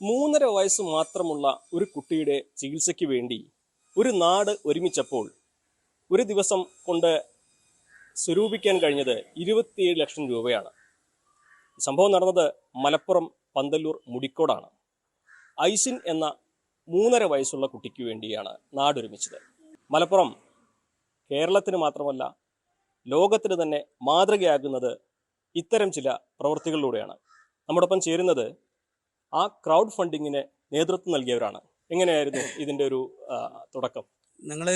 മൂന്നര വയസ്സ് മാത്രമുള്ള ഒരു കുട്ടിയുടെ ചികിത്സയ്ക്ക് വേണ്ടി ഒരു നാട് ഒരുമിച്ചപ്പോൾ ഒരു ദിവസം കൊണ്ട് സ്വരൂപിക്കാൻ കഴിഞ്ഞത് ഇരുപത്തിയേഴ് ലക്ഷം രൂപയാണ്. സംഭവം നടന്നത് മലപ്പുറം പന്തല്ലൂർ മുടിക്കോടാണ്. ഐസിൻ എന്ന മൂന്നര വയസ്സുള്ള കുട്ടിക്ക് വേണ്ടിയാണ് നാടൊരുമിച്ചത്. മലപ്പുറം കേരളത്തിന് മാത്രമല്ല ലോകത്തിന് തന്നെ മാതൃകയാകുന്നത് ഇത്തരം ചില പ്രവൃത്തികളിലൂടെയാണ്. നമ്മോടൊപ്പം ചേരുന്നത് ആ ക്രൗഡ് ഫണ്ടിങ്ങിന് നേതൃത്വം നൽകിയവരാണ്. എങ്ങനെയായിരുന്നു ഇതിന്റെ ഒരു തുടക്കം? ഞങ്ങൾ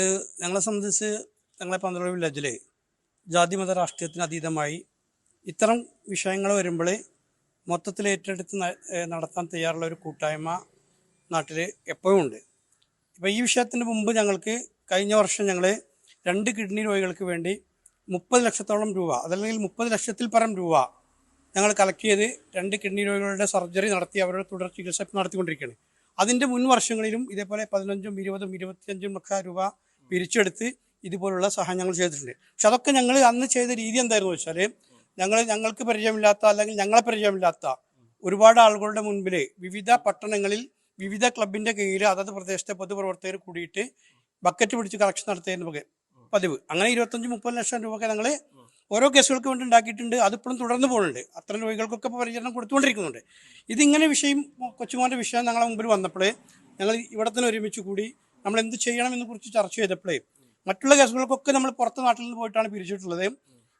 ഞങ്ങളെ സംബന്ധിച്ച് ഞങ്ങളെ പന്ത്രണ്ട് വില്ലേജിൽ ജാതിമത രാഷ്ട്രീയത്തിന് അതീതമായി ഇത്തരം വിഷയങ്ങൾ വരുമ്പോൾ മൊത്തത്തിൽ ഏറ്റെടുത്ത് നടത്താൻ തയ്യാറുള്ള ഒരു കൂട്ടായ്മ നാട്ടിൽ എപ്പോഴും ഉണ്ട്. ഇപ്പോൾ ഈ വിഷയത്തിന് മുമ്പ് ഞങ്ങൾക്ക് കഴിഞ്ഞ വർഷം ഞങ്ങൾ രണ്ട് കിഡ്നി രോഗികൾക്ക് വേണ്ടി മുപ്പത് ലക്ഷത്തോളം രൂപ അതല്ലെങ്കിൽ മുപ്പത് ലക്ഷത്തിൽ പരം രൂപ ഞങ്ങൾ കളക്ട് ചെയ്ത് രണ്ട് കിഡ്നി രോഗികളുടെ സർജറി നടത്തി അവരുടെ തുടർ ചികിത്സ നടത്തിക്കൊണ്ടിരിക്കുകയാണ്. അതിന്റെ മുൻ വർഷങ്ങളിലും ഇതേപോലെ പതിനഞ്ചും ഇരുപതും ഇരുപത്തിയഞ്ചും ലക്ഷം രൂപ പിരിച്ചെടുത്ത് ഇതുപോലുള്ള സഹായം ഞങ്ങൾ ചെയ്തിട്ടുണ്ട്. പക്ഷെ അതൊക്കെ ഞങ്ങൾ അന്ന് ചെയ്ത രീതി എന്തായിരുന്നു വെച്ചാൽ ഞങ്ങൾ ഞങ്ങൾക്ക് പരിചയമില്ലാത്ത അല്ലെങ്കിൽ ഞങ്ങളെ പരിചയമില്ലാത്ത ഒരുപാട് ആളുകളുടെ മുൻപിൽ വിവിധ പട്ടണങ്ങളിൽ വിവിധ ക്ലബിന്റെ കീഴിൽ അതത് പ്രദേശത്തെ പൊതുപ്രവർത്തകർ കൂടിയിട്ട് ബക്കറ്റ് പിടിച്ച് കളക്ഷൻ നടത്തിയിരുന്നു പതിവ്. അങ്ങനെ ഇരുപത്തഞ്ച് മുപ്പത് ലക്ഷം രൂപയൊക്കെ ഞങ്ങൾ ഓരോ കേസുകൾക്ക് വേണ്ടി ഉണ്ടാക്കിയിട്ടുണ്ട്. അതിപ്പോഴും തുടർന്ന് പോകുന്നുണ്ട്. അത്തരം രോഗികൾക്കൊക്കെ പരിചരണം കൊടുത്തുകൊണ്ടിരിക്കുന്നുണ്ട്. ഇതിങ്ങനെ വിഷയം കൊച്ചുമോന്റെ വിഷയം ഞങ്ങളെ മുമ്പിൽ വന്നപ്പോൾ ഞങ്ങൾ ഇവിടെ തന്നെ ഒരുമിച്ച് കൂടി നമ്മൾ എന്ത് ചെയ്യണമെന്ന് കുറിച്ച് ചർച്ച ചെയ്തപ്പോഴേ മറ്റുള്ള കേസുകൾക്കൊക്കെ നമ്മൾ പുറത്ത് നാട്ടിൽ നിന്ന് പോയിട്ടാണ് പിരിച്ചിട്ടുള്ളത്.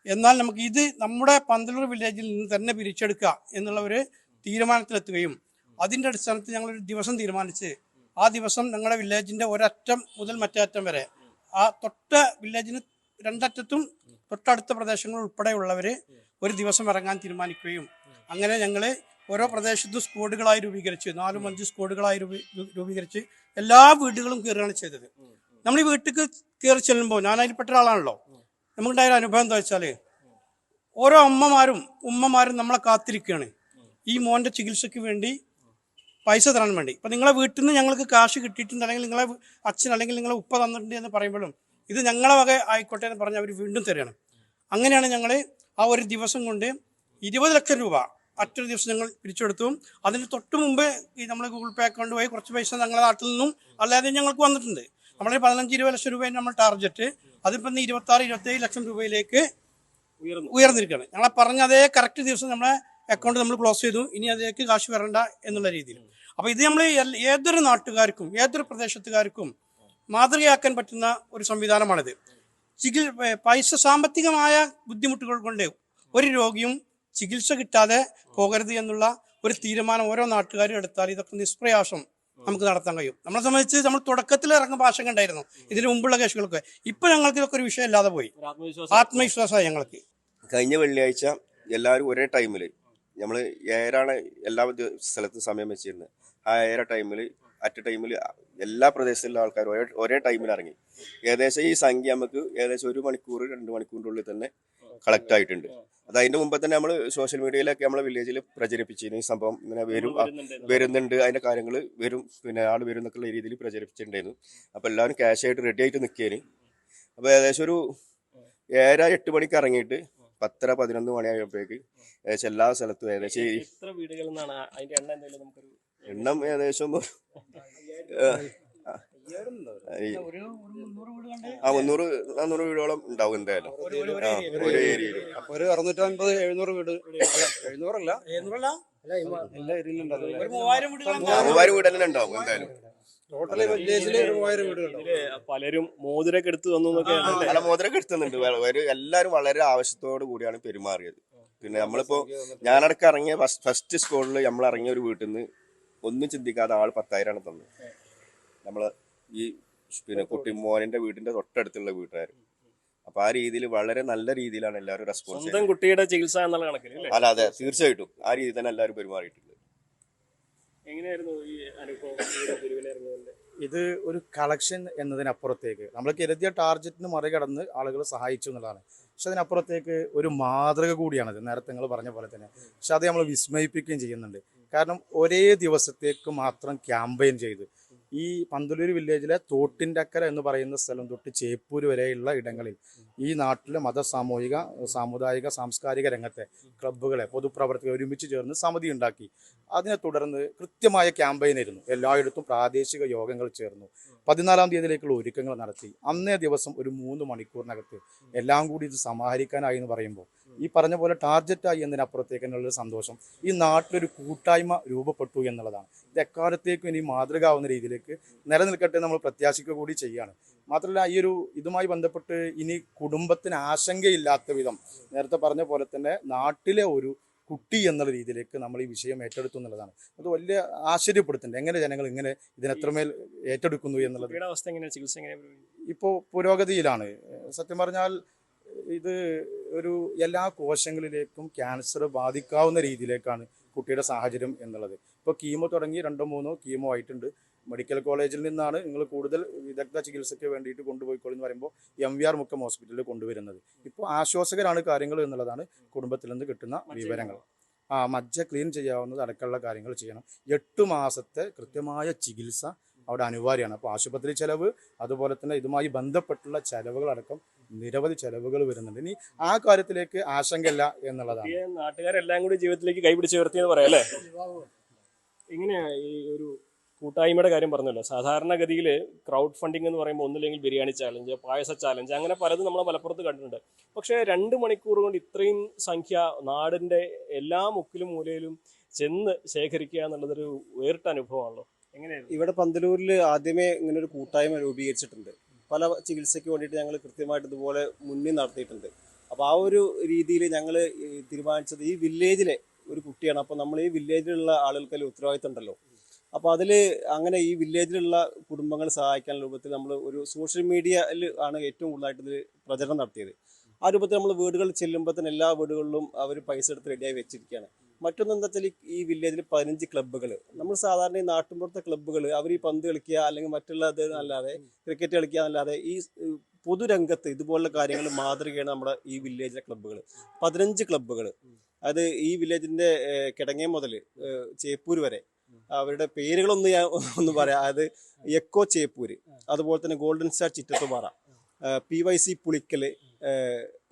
എന്നാൽ നമുക്ക് ഇത് നമ്മുടെ പന്തലൂർ വില്ലേജിൽ നിന്ന് തന്നെ പിരിച്ചെടുക്കുക എന്നുള്ള ഒരു തീരുമാനത്തിലെത്തുകയും അതിന്റെ അടിസ്ഥാനത്തിൽ ഞങ്ങളൊരു ദിവസം തീരുമാനിച്ച് ആ ദിവസം ഞങ്ങളുടെ വില്ലേജിന്റെ ഒരറ്റം മുതൽ മറ്റേ അറ്റം വരെ ആ തൊട്ട വില്ലേജിന് രണ്ടറ്റത്തും തൊട്ടടുത്ത പ്രദേശങ്ങൾ ഉൾപ്പെടെയുള്ളവർ ഒരു ദിവസം ഇറങ്ങാൻ തീരുമാനിക്കുകയും അങ്ങനെ ഞങ്ങൾ ഓരോ പ്രദേശത്തും സ്ക്വാഡുകളായി രൂപീകരിച്ച് നാലും അഞ്ച് സ്ക്വാഡുകളായി രൂപീ- രൂപീകരിച്ച് എല്ലാ വീടുകളും കയറുകയാണ് ചെയ്തത്. നമ്മൾ ഈ വീട്ടിൽ കയറി ചെല്ലുമ്പോൾ ഞാൻ അതിൽപ്പെട്ട ഒരാളാണല്ലോ നമുക്കുണ്ടായ ഒരു അനുഭവം എന്താ വെച്ചാൽ ഓരോ അമ്മമാരും ഉമ്മമാരും നമ്മളെ കാത്തിരിക്കുകയാണ്. ഈ മോന്റെ ചികിത്സയ്ക്ക് വേണ്ടി പൈസ തരാൻ വേണ്ടി. ഇപ്പം നിങ്ങളെ വീട്ടിൽ നിന്ന് ഞങ്ങൾക്ക് കാശ് കിട്ടിയിട്ടുണ്ട് അല്ലെങ്കിൽ നിങ്ങളെ അച്ഛൻ അല്ലെങ്കിൽ നിങ്ങളെ ഉപ്പ തന്നിട്ടുണ്ട് എന്ന് പറയുമ്പോഴും ഇത് ഞങ്ങളെ വക ആയിക്കോട്ടെ എന്ന് പറഞ്ഞ് അവർ വീണ്ടും തരികയാണ്. അങ്ങനെയാണ് ഞങ്ങൾ ആ ഒരു ദിവസം കൊണ്ട് ഇരുപത് ലക്ഷം രൂപ മറ്റൊരു ദിവസം ഞങ്ങൾ പിരിച്ചെടുത്തു. അതിന് തൊട്ട് മുമ്പ് ഈ നമ്മൾ ഗൂഗിൾ പേ അക്കൗണ്ട് വഴി കുറച്ച് പൈസ ഞങ്ങളുടെ നാട്ടിൽ നിന്നും അല്ലാതെ ഞങ്ങൾക്ക് വന്നിട്ടുണ്ട്. നമ്മളെ പതിനഞ്ച് ഇരുപത് ലക്ഷം രൂപയാണ് നമ്മൾ ടാർഗറ്റ് അതിപ്പോൾ ഇന്ന് ഇരുപത്തി ആറ് ഇരുപത്തേഴ് ലക്ഷം രൂപയിലേക്ക് ഉയർന്നു. ഉയർന്നിരിക്കുകയാണ്. ഞങ്ങളെ പറഞ്ഞ അതേ കറക്റ്റ് ദിവസം നമ്മളെ അക്കൗണ്ട് നമ്മൾ ക്ലോസ് ചെയ്തു. ഇനി അതിലേക്ക് കാശ് വരണ്ട എന്നുള്ള രീതിയിൽ. അപ്പോൾ ഇത് നമ്മൾ ഏതൊരു നാട്ടുകാർക്കും ഏതൊരു പ്രദേശത്തുകാർക്കും മാതൃകയാക്കാൻ പറ്റുന്ന ഒരു സംവിധാനമാണിത്. ചികിൽ ഏ, പൈസ സാമ്പത്തികമായ ബുദ്ധിമുട്ടുകൾ കൊണ്ട് ഒരു രോഗിയും ചികിത്സ കിട്ടാതെ പോകരുത് എന്നുള്ള ഒരു തീരുമാനം ഓരോ നാട്ടുകാരും എടുത്താൽ ഇതൊക്കെ നിഷ്പ്രയാസം നമുക്ക് നടത്താൻ കഴിയും. നമ്മളെ സംബന്ധിച്ച് നമ്മൾ തുടക്കത്തിൽ ഇറങ്ങുന്ന ഭാഷ ഉണ്ടായിരുന്നു. ഇതിന് മുമ്പുള്ള കേസുകളൊക്കെ. ഇപ്പൊ ഞങ്ങൾക്ക് ഇതൊക്കെ ഒരു വിഷയം ഇല്ലാതെ പോയി. ആത്മവിശ്വാസം ആത്മവിശ്വാസമായി ഞങ്ങൾക്ക്. കഴിഞ്ഞ വെള്ളിയാഴ്ച എല്ലാവരും ഒരേ ടൈമിൽ നമ്മൾ ഏഴരാണ് എല്ലാ സ്ഥലത്തും സമയം വെച്ചിരുന്നത് ആ ഏഴര ടൈമിൽ അറ്റ് ടൈമിൽ എല്ലാ പ്രദേശത്തുള്ള ആൾക്കാർ ഒരേ ഒരേ ടൈമിൽ ഇറങ്ങി. ഏകദേശം ഈ സംഖ്യ നമുക്ക് ഏകദേശം ഒരു മണിക്കൂർ രണ്ട് മണിക്കൂറിന്റെ ഉള്ളിൽ തന്നെ കളക്ട് ആയിട്ടുണ്ട്. അത് അതിന്റെ മുമ്പ് തന്നെ നമ്മൾ സോഷ്യൽ മീഡിയയിലൊക്കെ നമ്മളെ വില്ലേജിൽ പ്രചരിപ്പിച്ചിരുന്നു. ഈ സംഭവം ഇങ്ങനെ വരും വരുന്നുണ്ട്. അതിന്റെ കാര്യങ്ങൾ വരും. പിന്നെ ആൾ വരും എന്നൊക്കെയുള്ള രീതിയിൽ പ്രചരിപ്പിച്ചിട്ടുണ്ടായിരുന്നു. അപ്പോൾ എല്ലാവരും ക്യാഷ് ആയിട്ട് റെഡി ആയിട്ട് നിൽക്കുകയാണ് അപ്പോൾ ഏകദേശം ഒരു ഏഴര എട്ട് മണിക്ക് ഇറങ്ങിയിട്ട് പത്തര പതിനൊന്ന് മണിയായപ്പോഴേക്ക് ഏകദേശം എല്ലാ സ്ഥലത്തും ഏകദേശം ഈ എത്ര വീടുകളിൽ നിന്നാണ് അതിന്റെ എണ്ണം എന്തെങ്കിലും നമുക്കൊരു എണ്ണം ഏകദേശം ഒരു, ഈ- ആ മുന്നൂറ് നാന്നൂറ് വീടുകളും ഉണ്ടാവും എന്തായാലും. ആ, ഒരു ഏരിയയിൽ ഒരു അറുന്നൂറ്റമ്പത് എഴുന്നൂറ് വീട്. അല്ല എഴുന്നൂറല്ല? എല്ലാ ഏരിയയിലും മൂവായിരം ഉണ്ടാവും എന്തായാലും. പലരും മോതിരൊക്കെ എടുത്തു തന്നു പല അല്ല മോതിരൊക്കെ എടുത്തുന്നുണ്ട് എല്ലാരും വളരെ ആവശ്യത്തോടു കൂടിയാണ് പെരുമാറിയത്. പിന്നെ നമ്മളിപ്പോ ഞാനടക്കം ഇറങ്ങിയ ഫസ്റ്റ് സ്കൂളിൽ നമ്മൾ ഇറങ്ങിയ ഒരു വീട്ടിൽ നിന്ന് ഒന്നും ചിന്തിക്കാതെ ആൾ പത്തായിരമാണ് തന്നത്. നമ്മൾ ഈ പിന്നെ കുട്ടി മോനിന്റെ വീടിന്റെ തൊട്ടടുത്തുള്ള വീട്ടുകാർ അപ്പൊ ആ രീതിയിൽ വളരെ നല്ല രീതിയിലാണ് എല്ലാവരും റെസ്പോൺസ് സ്വന്തം കുട്ടിയുടെ ചികിത്സ എന്നുള്ള കണക്കിൽ അല്ല? അതെ തീർച്ചയായിട്ടും. ആ രീതിയിൽ തന്നെ എല്ലാവരും പെരുമാറിയിട്ടുണ്ട്. എങ്ങനെയായിരുന്നു ഈ അനുഭവം? ഇത് ഒരു കളക്ഷൻ എന്നതിനപ്പുറത്തേക്ക്. നമ്മൾ കരുതിയ ടാർഗറ്റിന് മറികടന്ന് ആളുകൾ സഹായിച്ചു എന്നുള്ളതാണ്. പക്ഷെ അതിനപ്പുറത്തേക്ക് ഒരു മാതൃക കൂടിയാണത്. നേരത്തെ നിങ്ങൾ പറഞ്ഞ പോലെ തന്നെ. പക്ഷെ അത് നമ്മൾ വിസ്മയിപ്പിക്കുകയും ചെയ്യുന്നുണ്ട്. കാരണം ഒരേ ദിവസത്തേക്ക് മാത്രം ക്യാമ്പയിൻ ചെയ്ത് ഈ പന്തലൂർ വില്ലേജിലെ തോട്ടിന്റെക്കര എന്ന് പറയുന്ന സ്ഥലം തൊട്ട് ചേപ്പൂര് വരെയുള്ള ഇടങ്ങളിൽ ഈ നാട്ടിലെ മത സാമൂഹിക സാമുദായിക സാംസ്കാരിക രംഗത്തെ ക്ലബ്ബുകളെ പൊതുപ്രവർത്തകർ ഒരുമിച്ച് ചേർന്ന് സമിതി ഉണ്ടാക്കി. അതിനെ തുടർന്ന് കൃത്യമായ ക്യാമ്പയിനായിരുന്നു എല്ലായിടത്തും പ്രാദേശിക യോഗങ്ങൾ ചേർന്നു. പതിനാലാം തീയതിയിലേക്കുള്ള ഒരുക്കങ്ങൾ നടത്തി. അന്നേ ദിവസം ഒരു മൂന്ന് മണിക്കൂറിനകത്ത് എല്ലാം കൂടി ഇത് സമാഹരിക്കാനായി എന്ന് പറയുമ്പോൾ ഈ പറഞ്ഞ പോലെ ടാർഗറ്റായി എന്നതിനപ്പുറത്തേക്ക് എന്നുള്ളൊരു സന്തോഷം. ഈ നാട്ടിലൊരു കൂട്ടായ്മ രൂപപ്പെട്ടു എന്നുള്ളതാണ്. ഇത് എക്കാലത്തേക്കും ഇനി മാതൃകാവുന്ന രീതിയിലേക്ക് നിലനിൽക്കട്ടെ നമ്മൾ പ്രത്യാശിക്കുക കൂടി ചെയ്യുകയാണ് മാത്രമല്ല ഈ ഒരു ഇതുമായി ബന്ധപ്പെട്ട് ഇനി കുടുംബത്തിന് ആശങ്കയില്ലാത്ത വിധം നേരത്തെ പറഞ്ഞ പോലെ തന്നെ നാട്ടിലെ ഒരു കുട്ടി എന്നുള്ള രീതിയിലേക്ക് നമ്മൾ ഈ വിഷയം ഏറ്റെടുത്തു എന്നുള്ളതാണ്. അത് വലിയ ആശ്ചര്യപ്പെടുത്തുന്നുണ്ട്. എങ്ങനെ ജനങ്ങൾ ഇങ്ങനെ ഇതിനെത്രമേൽ ഏറ്റെടുക്കുന്നു എന്നുള്ളത്? ഇപ്പോൾ പുരോഗതിയിലാണ്. സത്യം പറഞ്ഞാൽ ഇത് ഒരു എല്ലാ കോശങ്ങളിലേക്കും ക്യാൻസർ ബാധിക്കാവുന്ന രീതിയിലേക്കാണ് കുട്ടിയുടെ സാഹചര്യം എന്നുള്ളത്. ഇപ്പോൾ കീമോ തുടങ്ങി രണ്ടോ മൂന്നോ കീമോ ആയിട്ടുണ്ട്. മെഡിക്കൽ കോളേജിൽ നിന്നാണ് നിങ്ങൾ കൂടുതൽ വിദഗ്ധ ചികിത്സയ്ക്ക് വേണ്ടിയിട്ട് കൊണ്ടുപോയിക്കോളൂ എന്ന് പറയുമ്പോൾ എം വി ആർ മുക്കം ഹോസ്പിറ്റലിൽ കൊണ്ടുവരുന്നത്. ഇപ്പോൾ ആശ്വാസകരാണ് കാര്യങ്ങൾ എന്നുള്ളതാണ് കുടുംബത്തിൽ നിന്ന് കിട്ടുന്ന വിവരങ്ങൾ. ആ മജ്ജ ക്ലീൻ ചെയ്യാവുന്നത് അടക്കമുള്ള കാര്യങ്ങൾ ചെയ്യണം. എട്ട് മാസത്തെ കൃത്യമായ ചികിത്സ അവിടെ അനിവാര്യമാണ്. അപ്പോൾ ആശുപത്രി ചെലവ് അതുപോലെ തന്നെ ഇതുമായി ബന്ധപ്പെട്ടുള്ള ചെലവുകളടക്കം നിരവധി ചെലവുകൾ വരുന്നുണ്ട്. ഇനി ആ കാര്യത്തിലേക്ക് ആശങ്കയില്ല എന്നുള്ളതാണ്. നാട്ടുകാരെല്ലാം കൂടി ജീവിതത്തിലേക്ക് കൈപിടിച്ച് ഉയർത്തിയെന്ന് പറയാം അല്ലേ? എങ്ങനെയാ ഈ ഒരു കൂട്ടായ്മയുടെ കാര്യം പറഞ്ഞല്ലോ. സാധാരണഗതിയിൽ ക്രൗഡ് ഫണ്ടിങ് എന്ന് പറയുമ്പോൾ ഒന്നില്ലെങ്കിൽ ബിരിയാണി ചാലഞ്ച് പായസ ചാലഞ്ച് അങ്ങനെ പലതും നമ്മൾ മലപ്പുറത്ത് കണ്ടിട്ടുണ്ട്. പക്ഷേ രണ്ട് മണിക്കൂർ കൊണ്ട് ഇത്രയും സംഖ്യ നാടിന്റെ എല്ലാ മുക്കിലും മൂലയിലും ചെന്ന് ശേഖരിക്കുക എന്നുള്ളതൊരു വേറിട്ട അനുഭവമാണല്ലോ. എങ്ങനെയാണ് ഇവിടെ പന്തലൂരിൽ ആദ്യമേ ഇങ്ങനെ ഒരു കൂട്ടായ്മ രൂപീകരിച്ചിട്ടുണ്ട്. പല ചികിത്സയ്ക്ക് വേണ്ടിയിട്ട് ഞങ്ങൾ കൃത്യമായിട്ട് ഇതുപോലെ മുന്നിൽ നടത്തിയിട്ടുണ്ട്. അപ്പോൾ ആ ഒരു രീതിയിൽ ഞങ്ങൾ തീരുമാനിച്ചത് ഈ വില്ലേജിലെ ഒരു കുട്ടിയാണ്. അപ്പോൾ നമ്മൾ ഈ വില്ലേജിലുള്ള ആളുകൾക്കെല്ലാം ഉത്തരവാദിത്തം ഉണ്ടല്ലോ. അപ്പോൾ അതിൽ അങ്ങനെ ഈ വില്ലേജിലുള്ള കുടുംബങ്ങൾ സഹായിക്കാൻ രൂപത്തിൽ നമ്മൾ ഒരു സോഷ്യൽ മീഡിയയിൽ ആണ് ഏറ്റവും കൂടുതലായിട്ട് ഇതിൽ പ്രചരണം നടത്തിയത്. ആ രൂപത്തിൽ നമ്മൾ വീടുകളിൽ ചെല്ലുമ്പോൾ തന്നെ എല്ലാ വീടുകളിലും അവർ പൈസ എടുത്ത് റെഡിയായി വെച്ചിരിക്കുകയാണ് മറ്റൊന്ന് എന്താ വെച്ചാൽ ഈ വില്ലേജിൽ പതിനഞ്ച് ക്ലബ്ബുകൾ നമ്മൾ സാധാരണ ഈ നാട്ടിൻപുറത്തെ ക്ലബ്ബുകൾ അവർ ഈ പന്ത് കളിക്കുക അല്ലെങ്കിൽ മറ്റുള്ള ഇത് അല്ലാതെ ക്രിക്കറ്റ് കളിക്കുക എന്നല്ലാതെ ഈ പൊതുരംഗത്ത് ഇതുപോലുള്ള കാര്യങ്ങൾ മാതൃകയാണ് നമ്മുടെ ഈ വില്ലേജിലെ ക്ലബ്ബുകൾ പതിനഞ്ച് ക്ലബ്ബുകൾ അത് ഈ വില്ലേജിന്റെ കിടങ്ങേ മുതൽ ചേപ്പൂർ വരെ അവരുടെ പേരുകളൊന്ന് ഞാൻ ഒന്ന് പറയാം. അത് എക്കോ ചേപ്പൂര് അതുപോലെ തന്നെ golden star Chittathupara P Y C Pulikkal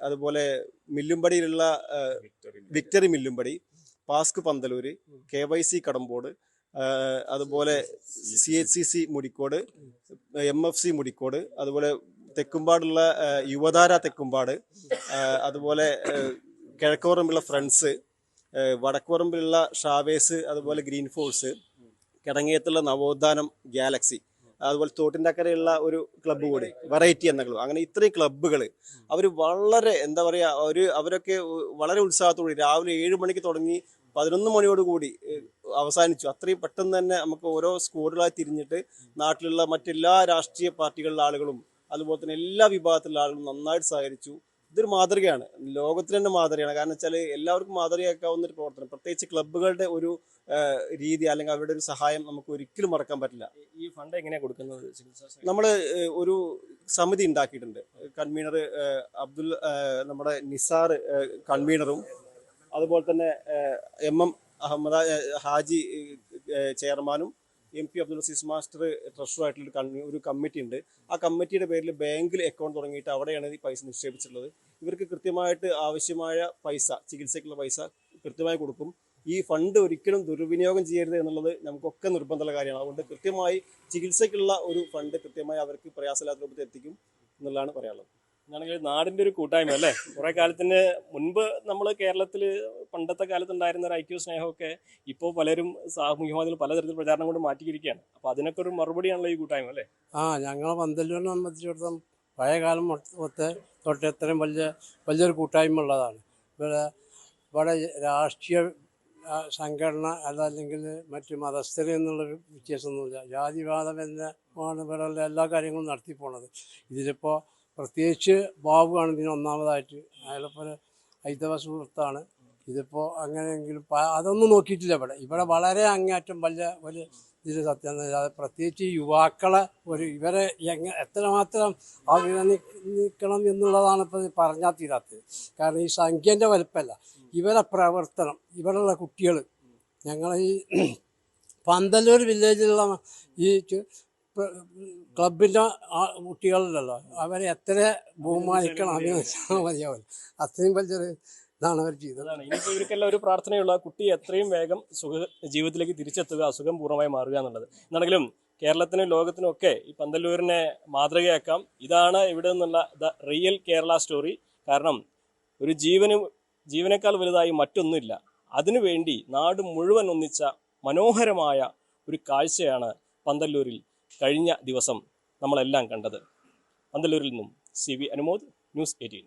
അതുപോലെ മില്ലുംപടിയിലുള്ള victory Millumpadi PASC Panthalloor K Y C Kadambode അതുപോലെ C H C C Mudikkode M F C Mudikkode അതുപോലെ തെക്കുംപാടുള്ള യുവതാര തെക്കുംപാട് അതുപോലെ കിഴക്കോറമ്പുള്ള ഫ്രണ്ട്സ് ഏഹ്, വടക്കോറമ്പിലുള്ള ഷാവേസ് അതുപോലെ ഗ്രീൻ ഫോഴ്സ് കിടങ്ങയത്തുള്ള നവോത്ഥാനം ഗാലക്സി അതുപോലെ തോട്ടിന്റെ അക്കരയുള്ള ഒരു ക്ലബ്ബ് കൂടി വെറൈറ്റി എന്ന ക്ലബ്ബ്. അങ്ങനെ ഇത്രയും ക്ലബ്ബുകൾ അവർ വളരെ എന്താ പറയുക ഒരു അവരൊക്കെ വളരെ ഉത്സാഹത്തോടെ രാവിലെ ഏഴ് മണിക്ക് തുടങ്ങി പതിനൊന്ന് മണിയോട് കൂടി അവസാനിച്ചു. അത്രയും പെട്ടെന്ന് തന്നെ നമുക്ക് ഓരോ സ്കോഡുകളായി തിരിഞ്ഞിട്ട് നാട്ടിലുള്ള മറ്റെല്ലാ രാഷ്ട്രീയ പാർട്ടികളിലെ ആളുകളും അതുപോലെ തന്നെ എല്ലാ വിഭാഗത്തിലുള്ള ആളുകളും നന്നായിട്ട് സഹകരിച്ചു. ഇതൊരു മാതൃകയാണ്. ലോകത്തിന് തന്നെ മാതൃകയാണ്. കാരണം വെച്ചാൽ എല്ലാവർക്കും മാതൃകയാക്കാവുന്ന ഒരു പ്രവർത്തനം. പ്രത്യേകിച്ച് ക്ലബ്ബുകളുടെ ഒരു രീതി അല്ലെങ്കിൽ അവരുടെ ഒരു സഹായം നമുക്ക് ഒരിക്കലും മറക്കാൻ പറ്റില്ല. ഈ ഫണ്ട് എങ്ങനെയാണ് കൊടുക്കുന്നത് നമ്മൾ ഒരു സമിതി ഉണ്ടാക്കിയിട്ടുണ്ട്. കൺവീനർ അബ്ദുൽ നമ്മുടെ നിസാർ കൺവീനറും അതുപോലെ തന്നെ എം എം അഹമ്മദ ഹാജി ചെയർമാനും M P Abdul Aziz master ട്രഷറായിട്ടുള്ള ആയിട്ടുള്ള ഒരു കമ്മിറ്റി ഉണ്ട്. ആ കമ്മിറ്റിയുടെ പേരിൽ ബാങ്കിൽ അക്കൗണ്ട് തുടങ്ങിയിട്ട് അവിടെയാണ് ഈ പൈസ നിക്ഷേപിച്ചിട്ടുള്ളത്. ഇവർക്ക് കൃത്യമായിട്ട് ആവശ്യമായ പൈസ ചികിത്സയ്ക്കുള്ള പൈസ കൃത്യമായി കൊടുക്കും. ഈ ഫണ്ട് ഒരിക്കലും ദുർവിനിയോഗം ചെയ്യരുത് എന്നുള്ളത് നമുക്കൊക്കെ നിർബന്ധമുള്ള കാര്യമാണ്. അതുകൊണ്ട് കൃത്യമായി ചികിത്സയ്ക്കുള്ള ഒരു ഫണ്ട് കൃത്യമായി അവർക്ക് പ്രയാസമില്ലാത്ത രൂപത്തിൽ എത്തിക്കും എന്നുള്ളതാണ് പറയാനുള്ളത്. എന്നാണെങ്കിൽ നാടിന്റെ ഒരു കൂട്ടായ്മ അല്ലേ? കുറെ കാലത്തിന് മുൻപ് നമ്മൾ കേരളത്തിൽ പണ്ടത്തെ കാലത്തുണ്ടായിരുന്ന ഒരു ഐക്യ സ്നേഹമൊക്കെ ഇപ്പോൾ പലരും സാമൂഹ്യ മാധ്യമം പലതരത്തിൽ പ്രചാരണം കൊണ്ട് മാറ്റിയിരിക്കുകയാണ്. അപ്പൊ അതിനൊക്കെ ഒരു മറുപടിയാണല്ലോ ഈ കൂട്ടായ്മ അല്ലേ? ആ ഞങ്ങളെ പന്തല്ലൂരിനെ സംബന്ധിച്ചിടത്തോളം പഴയ കാലം തൊട്ട് തൊട്ട് ഇത്രയും വലിയ വലിയൊരു കൂട്ടായ്മ ഉള്ളതാണ്. ഇവിടെ ഇവിടെ രാഷ്ട്രീയ സംഘടന അതല്ലെങ്കിൽ മറ്റു മതസ്ഥർ എന്നുള്ളൊരു വ്യത്യാസമൊന്നുമില്ല ജാതിവാദം എന്നാണ് ഇവിടെയുള്ള എല്ലാ കാര്യങ്ങളും നടത്തി പോണത്. ഇതിലിപ്പോൾ പ്രത്യേകിച്ച് ബാബുവാണ് ഇതിന് ഒന്നാമതായിട്ട്. അയാളിപ്പോൾ ഹൈന്ദവ സുഹൃത്താണ്. ഇതിപ്പോൾ അങ്ങനെയെങ്കിലും അതൊന്നും നോക്കിയിട്ടില്ല ഇവിടെ. ഇവിടെ വളരെ അങ്ങേറ്റം വലിയ ഒരു ഇതിൽ സത്യം പ്രത്യേകിച്ച് യുവാക്കളെ ഒരു ഇവരെ എങ്ങ എത്രമാത്രം അഭിനന്ദിക്കണം എന്നുള്ളതാണ് ഇപ്പോൾ പറഞ്ഞാൽ തീരാത്തത്. കാരണം ഈ സംഖ്യന്റെ വലുപ്പമല്ല ഇവരെ പ്രവർത്തനം ഇവിടെയുള്ള കുട്ടികൾ ഞങ്ങൾ ഈ പന്തല്ലൂർ വില്ലേജിലുള്ള ഈ ക്ലബിന്റെ കുട്ടികളുണ്ടല്ലോ അവരെ എത്ര ബഹുമാനിക്കണം അഭിനന്ദിക്കണം മതിയാവില്ല. അത്രയും വലിയൊരു ഇതാണ് അവർ ഇവർക്കെല്ലാം ഒരു പ്രാർത്ഥനയുള്ള. കുട്ടി എത്രയും വേഗം സുഖ ജീവിതത്തിലേക്ക് തിരിച്ചെത്തുക അസുഖം പൂർണമായി മാറുക എന്നുള്ളത്. എന്നാണെങ്കിലും കേരളത്തിനും ലോകത്തിനും ഒക്കെ ഈ പന്തല്ലൂരിനെ മാതൃകയാക്കാം. ഇതാണ് ഇവിടെ നിന്നുള്ള ദ റിയൽ കേരള സ്റ്റോറി. കാരണം ഒരു ജീവനും ജീവനേക്കാൾ വലുതായി മറ്റൊന്നുമില്ല. അതിനുവേണ്ടി നാട് മുഴുവൻ ഒന്നിച്ച മനോഹരമായ ഒരു കാഴ്ചയാണ് പന്തല്ലൂരിൽ കഴിഞ്ഞ ദിവസം നമ്മളെല്ലാം കണ്ടത്. പന്തല്ലൂരിൽ നിന്നും C V Anumod news eighteen.